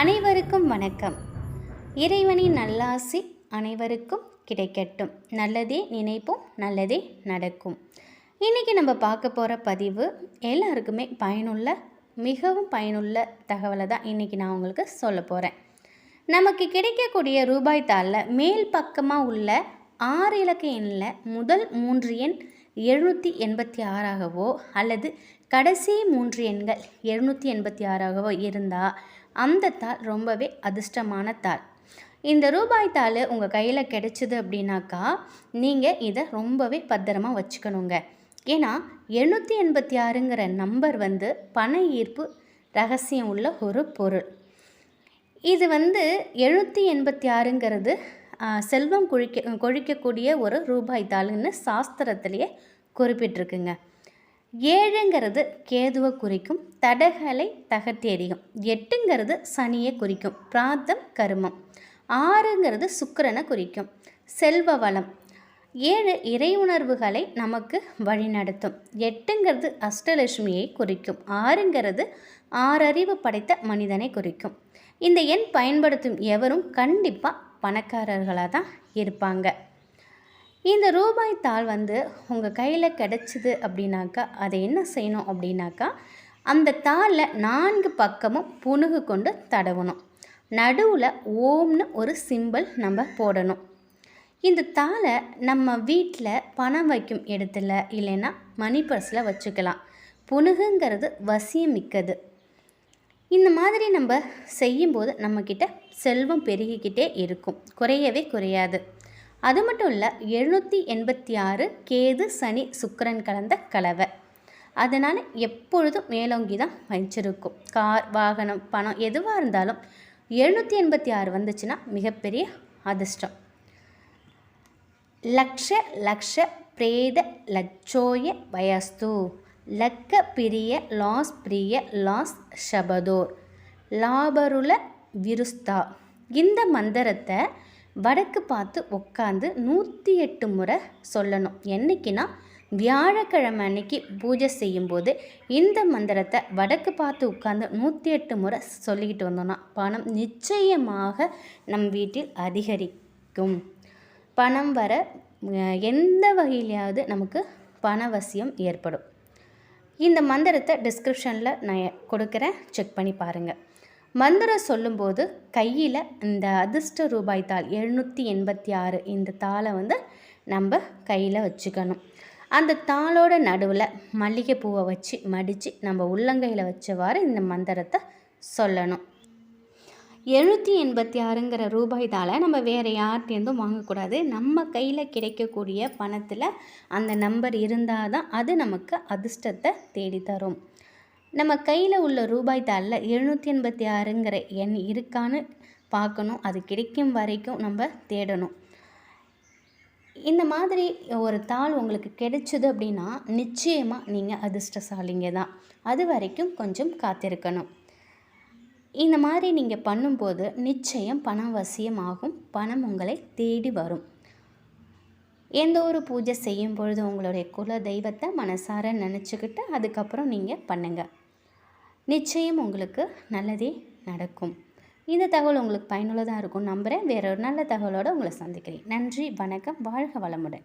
அனைவருக்கும் வணக்கம். இறைவனின் நல்லாசி அனைவருக்கும் கிடைக்கட்டும். நல்லதே நினைப்போம் நல்லதே நடக்கும். இன்றைக்கி நம்ம பார்க்க போகிற பதிவு எல்லாருக்குமே பயனுள்ள மிகவும் பயனுள்ள தகவலை தான் இன்றைக்கி நான் உங்களுக்கு சொல்ல போகிறேன் நமக்கு கிடைக்கக்கூடிய ரூபாய் தாளில் மேல் பக்கமாக உள்ள ஆறு இலக்க எண்ணில் முதல் மூன்று எண் எழுநூற்றி எண்பத்தி ஆறாகவோ அல்லது கடைசி மூன்று எண்கள் எழுநூற்றி எண்பத்தி ஆறாகவோ இருந்தால் அந்த தாள் ரொம்பவே அதிர்ஷ்டமான தாள். இந்த ரூபாய் தாள் உங்கள் கையில் கிடைச்சிது அப்படின்னாக்கா நீங்கள் இதை ரொம்பவே பத்திரமா வச்சுக்கணுங்க. ஏன்னா எழுநூற்றி எண்பத்தி ஆறுங்கிற நம்பர் வந்து பண ஈர்ப்பு ரகசியம் உள்ள ஒரு பொருள். இது வந்து எழுநூற்றி எண்பத்தி ஆறுங்கிறது செல்வம் கொழிக்க கொழிக்கக்கூடிய ஒரு ரூபாய் தாளுன்னு சாஸ்திரத்திலேயே குறிப்பிட்டிருக்குங்க. ஏழுங்கிறது கேதுவை குறிக்கும் தடகளை தகத்தேரியும் எட்டுங்கிறது சனியை குறிக்கும் பிராத்தம் கருமம். ஆறுங்கிறது சுக்கரனை குறிக்கும் செல்வ வளம். ஏழு இறை உணர்வுகளை நமக்கு வழிநடத்தும். எட்டுங்கிறது அஷ்டலட்சுமியை குறிக்கும். ஆறுங்கிறது ஆறறிவு படைத்த மனிதனை குறிக்கும். இந்த எண் பயன்படுத்தும் எவரும் கண்டிப்பாக பணக்காரர்களாக தான் இருப்பாங்க. இந்த ரூபாய் தாள் வந்து உங்கள் கையில் கிடச்சிது அப்படின்னாக்கா அதை என்ன செய்யணும் அப்படின்னாக்கா அந்த தாளில் நான்கு பக்கமும் புணுகு கொண்டு தடவணும். நடுவில் ஓம்னு ஒரு சிம்பல் நம்ம போடணும். இந்த தாளை நம்ம வீட்டில் பணம் வைக்கும் இடத்துல இல்லைன்னா மணி பர்ஸில் வச்சுக்கலாம். புணுகுங்கிறது வசியமிக்கது இந்த மாதிரி நம்ம செய்யும்போது நம்மக்கிட்ட செல்வம் பெருகிக்கிட்டே இருக்கும். குறையவே குறையாது. அது மட்டும் இல்லை எழுநூற்றி எண்பத்தி ஆறு கேது சனி சுக்கரன் கலந்த கலவை. அதனால் எப்பொழுதும் மேலோங்கி தான் வச்சிருக்கும் கார் வாகனம் பணம் எதுவாக இருந்தாலும் எழுநூற்றி எண்பத்தி ஆறு வந்துச்சுன்னா மிகப்பெரிய அதிர்ஷ்டம். லக்ஷ லக்ஷ பிரேத லட்சோய வயஸ்து. லக்க பிரிய லாஸ் பிரிய லாஸ் ஷபதோர். லாபருல விருஸ்தா. இந்த மந்திரத்தை வடக்கு பார்த்து உட்காந்து நூற்றி எட்டு முறை சொல்லணும். என்னைக்குன்னா வியாழக்கிழமை அன்னைக்கு பூஜை செய்யும்போது இந்த மந்திரத்தை வடக்கு பார்த்து உட்காந்து நூற்றி எட்டு முறை சொல்லிக்கிட்டு வந்தோம்னா பணம் நிச்சயமாக நம் வீட்டில் அதிகரிக்கும். பணம் வர எந்த வகையிலையாவது நமக்கு பணவசியம் ஏற்படும். இந்த மந்திரத்தை டிஸ்கிரிப்ஷனில் நான் கொடுக்குறேன். செக் பண்ணி பாருங்கள் மந்திரம் சொல்லும்போது கையில் இந்த அதிர்ஷ்ட ரூபாய் தாள் எழுநூற்றி எண்பத்தி ஆறு இந்த தாளை வந்து நம்ம கையில் வச்சுக்கணும். அந்த தாளோட நடுவில் மல்லிகைப்பூவை வச்சு மடித்து நம்ம உள்ளங்கையில் வச்சவாறு இந்த மந்திரத்தை சொல்லணும். எழுநூற்றி எண்பத்தி ஆறுங்கிற ரூபாய் தாளை நம்ம வேறு யார்கிட்டேருந்தும் வாங்கக்கூடாது. நம்ம கையில் கிடைக்கக்கூடிய பணத்தில் அந்த நம்பர் இருந்தால் தான் அது நமக்கு அதிர்ஷ்டத்தை தேடித்தரும். நம்ம கையில் உள்ள ரூபாய் தாளில் எழுநூற்றி எண்பத்தி ஆறுங்கிற எண் இருக்கான்னு பார்க்கணும். அது கிடைக்கும் வரைக்கும் நம்ம தேடணும். இந்த மாதிரி ஒரு தாள் உங்களுக்கு கிடைச்சிது அப்படின்னா நிச்சயமாக நீங்கள் அதிர்ஷ்டசாலிங்க தான் அது வரைக்கும் கொஞ்சம் காத்திருக்கணும். இந்த மாதிரி நீங்கள் பண்ணும்போது நிச்சயம் பணம் வசியமாகும் பணம் உங்களை தேடி வரும். எந்த ஒரு பூஜை செய்யும் பொழுது உங்களுடைய குல தெய்வத்தை மனசார நினச்சிக்கிட்டு அதுக்கப்புறம் நீங்கள் பண்ணுங்கள் நிச்சயம் உங்களுக்கு நல்லதே நடக்கும். இந்த தகவல் உங்களுக்கு பயனுள்ளதாக இருக்கும் நம்புகிறேன் வேற ஒரு நல்ல தகவலோடு உங்களை சந்திக்கிறேன். நன்றி வணக்கம். வாழ்க வளமுடன்.